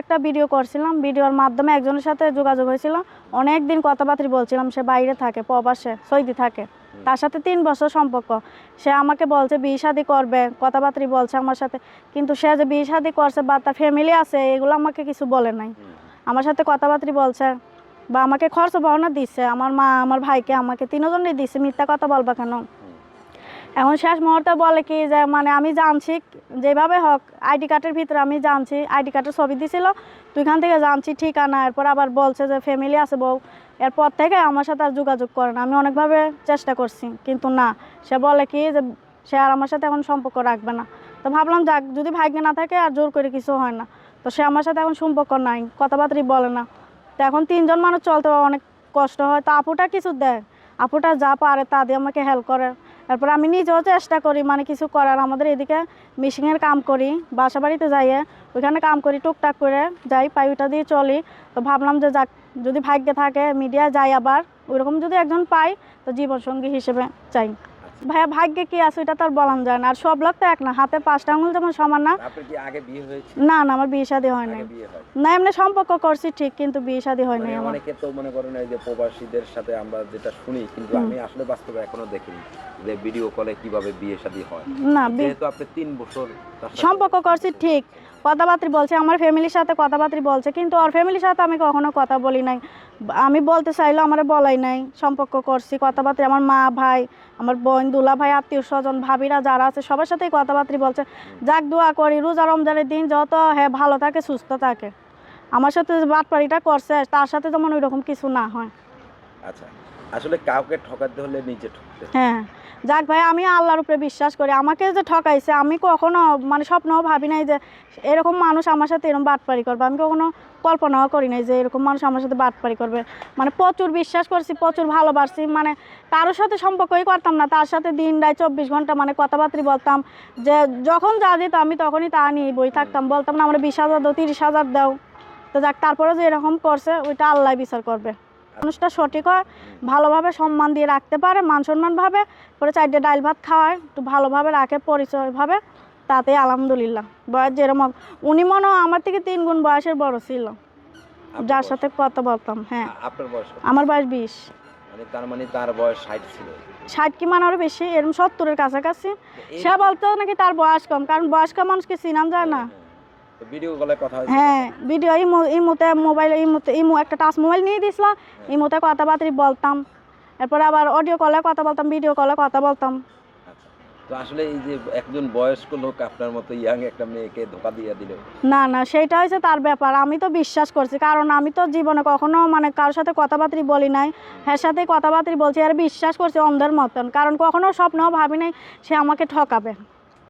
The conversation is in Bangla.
একটা ভিডিও করছিলাম ভিডিওর মাধ্যমে একজনের সাথে যোগাযোগ হয়েছিল। অনেক দিন কথাবার্তা বলছিলাম, সে বাইরে থাকে, প্রবাসে, সৌদি থাকে। তার সাথে তিন বছর সম্পর্ক। সে আমাকে বলছে, বিয়ে শাদি করবে। কথাবার্তা বলছে আমার সাথে। কিন্তু সে যে বিয়ে শাদি করছে বা তার ফ্যামিলি আছে, এগুলো আমাকে কিছু বলে নাই। আমার সাথে কথাবার্তা বলছে বা আমাকে খরচ বহনা দিচ্ছে। আমার মা, আমার ভাইকে আমাকে তিনজনই দিচ্ছে। মিথ্যা কথা বলবা কেন? এখন শেষ মুহূর্তে বলে কি যে মানে আমি জানছি, যেভাবে হোক, আইডি কার্ডের ভিতরে আমি জানছি, আইডি কার্ডের ছবি দিছিল তো এখান থেকে জানছি ঠিকানা, এরপর আবার বলছে যে ফ্যামিলি আছে বউ, এরপর থেকে আমার সাথে আর যোগাযোগ করে না। আমি অনেকভাবে চেষ্টা করছি, কিন্তু না, সে বলে কি যে, সে আর আমার সাথে এখন সম্পর্ক রাখবে না। তো ভাবলাম যাক, যদি ভাগ্যে না থাকে আর জোর করে কিছু হয় না। তো সে আমার সাথে এখন সম্পর্ক নাই, কথাবার্তাই বলে না। তো এখন তিনজন মানুষ চলতে অনেক কষ্ট হয়। তো আপুটা কিছু দেয়, আপুটা যা পারে তা দিয়ে আমাকে হেল্প করে। তারপর আমি নিজেও চেষ্টা করি মানে কিছু করার। আমাদের এদিকে মেশিনের কাম করি বাসা বাড়িতে যাইয়ে ওইখানে কাম করি, টুকটাক করে যাই পাই ওইটা দিয়ে চলি। তো ভাবলাম যে যাক, যদি ভাগ্যে থাকে মিডিয়া যাই আবার, ওইরকম যদি একজন পাই, তো জীবনসঙ্গী হিসেবে চাই ভাইয়া ভাগ্যে কি আছে ওইটা তো আর বলান যায় না। আর সব লোক তো এক না হাতে পাঁচটা আঙুল যেমন সমান না। আপনার কি আগে বিয়ে হয়েছে? না না আমার বিয়ে শাদী হয় নাই। না এমনি সম্পর্ক করছি ঠিক কিন্তু বিয়ে শাদী হয় নাই মানে আমার। অনেকে তো মনে করেন এই যে প্রবাসীদের সাথে আমরা যেটা শুনি কিন্তু আমি আসলে বাস্তবে এখনও দেখিনি যে ভিডিও কলে কীভাবে বিয়ে শাদী হয়। না যেহেতু আপনি তিন বছর সম্পর্ক করছি ঠিক। কথাবার্তা বলছে, আমার ফ্যামিলির সাথে কথাবার্তা বলছে, কিন্তু ওর ফ্যামিলির সাথে আমি কখনো কথা বলি নাই। আমি বলতে চাইলেও আমার বলাই নাই, সম্পর্ক করছি, কথাবার্তা, আমার মা ভাই, আমার বোন, দুলা ভাই, আত্মীয় স্বজন, ভাবিরা যারা আছে, সবার সাথেই কথাবার্তা বলছে। যাক, দোয়া করি, রোজা রমজানের দিন যত হ্যাঁ ভালো থাকে, সুস্থ থাকে। আমার সাথে বাটপাড়িটা করছে, তার সাথে যেমন ওই রকম কিছু না হয়। আচ্ছা। আসলে কাউকে ঠকাতে হলে নিজে ঠকতে হ্যাঁ। যাক ভাই, আমি আল্লাহর উপরে বিশ্বাস করি। আমাকে যে ঠকাইছে, আমি কখনো মানে স্বপ্নও ভাবি নাই যে এরকম মানুষ আমার সাথে এরকম বাটপারি করবে। আমি কখনো কল্পনাও করি নাই যে এরকম মানুষ আমার সাথে বাটপারি করবে। মানে প্রচুর বিশ্বাস করছি, প্রচুর ভালোবাসছি। মানে কারোর সাথে সম্পর্কই করতাম না। তার সাথে দিন রায় চব্বিশ ঘণ্টা মানে কথাবার্তা বলতাম। যে যখন যা দিত আমি তখনই তা নিয়ে বই থাকতাম। বলতাম, না, আমরা বিশ হাজার দাও, তিরিশ হাজার দাও। তো যাক তারপরে যে এরকম করছে, ওইটা আল্লাহ বিচার করবে। মানুষটা সঠিক হয় ভালোভাবে সম্মান দিয়ে রাখতে পারে মান সম্মানভাবে পরে চারটে ডাল ভাত খাওয়ায় একটু ভালোভাবে রাখে পরিচয়ভাবে তাতে আলহামদুলিল্লাহ। বয়স যেরকম উনি মনে হয় আমার থেকে তিন গুণ বয়সের বড় ছিল। যার সাথে কথা বলতাম হ্যাঁ? আমার বয়স বিশ। মানে তার মানে তার বয়স ষাট ছিল। ষাট কি মানে আরও বেশি? এরকম সত্তরের কাছাকাছি। সে বলতো নাকি তার বয়স কম কারণ বয়স্ক মানুষকে চিনাম যায় না। হ্যাঁ, তো ভিডিও কলে কথা হয়েছে হ্যাঁ ভিডিও ইমোতে মোবাইল ইমোতে ইমো একটা টাচ মোবাইল নিয়ে ইমোতে কথাবার্তা বলতাম। এরপরে আবার অডিও কলে কথা বলতাম ভিডিও কলে কথা বলতাম। আচ্ছা তো আসলে এই যে একজন বয়স্ক লোক আপনার মতো ইয়াং একটা মেয়েকে ধোকা দিয়ে দিল? না হচ্ছে তার ব্যাপার আমি তো বিশ্বাস করছি কারণ আমি তো জীবনে কখনো মানে কারোর সাথে কথাবার্তা বলি নাই হ্যাঁ সাথে কথাবার্তা বলছি আর বিশ্বাস করছি অন্ধের মতন কারণ কখনো স্বপ্নেও ভাবি নাই সে আমাকে ঠকাবে।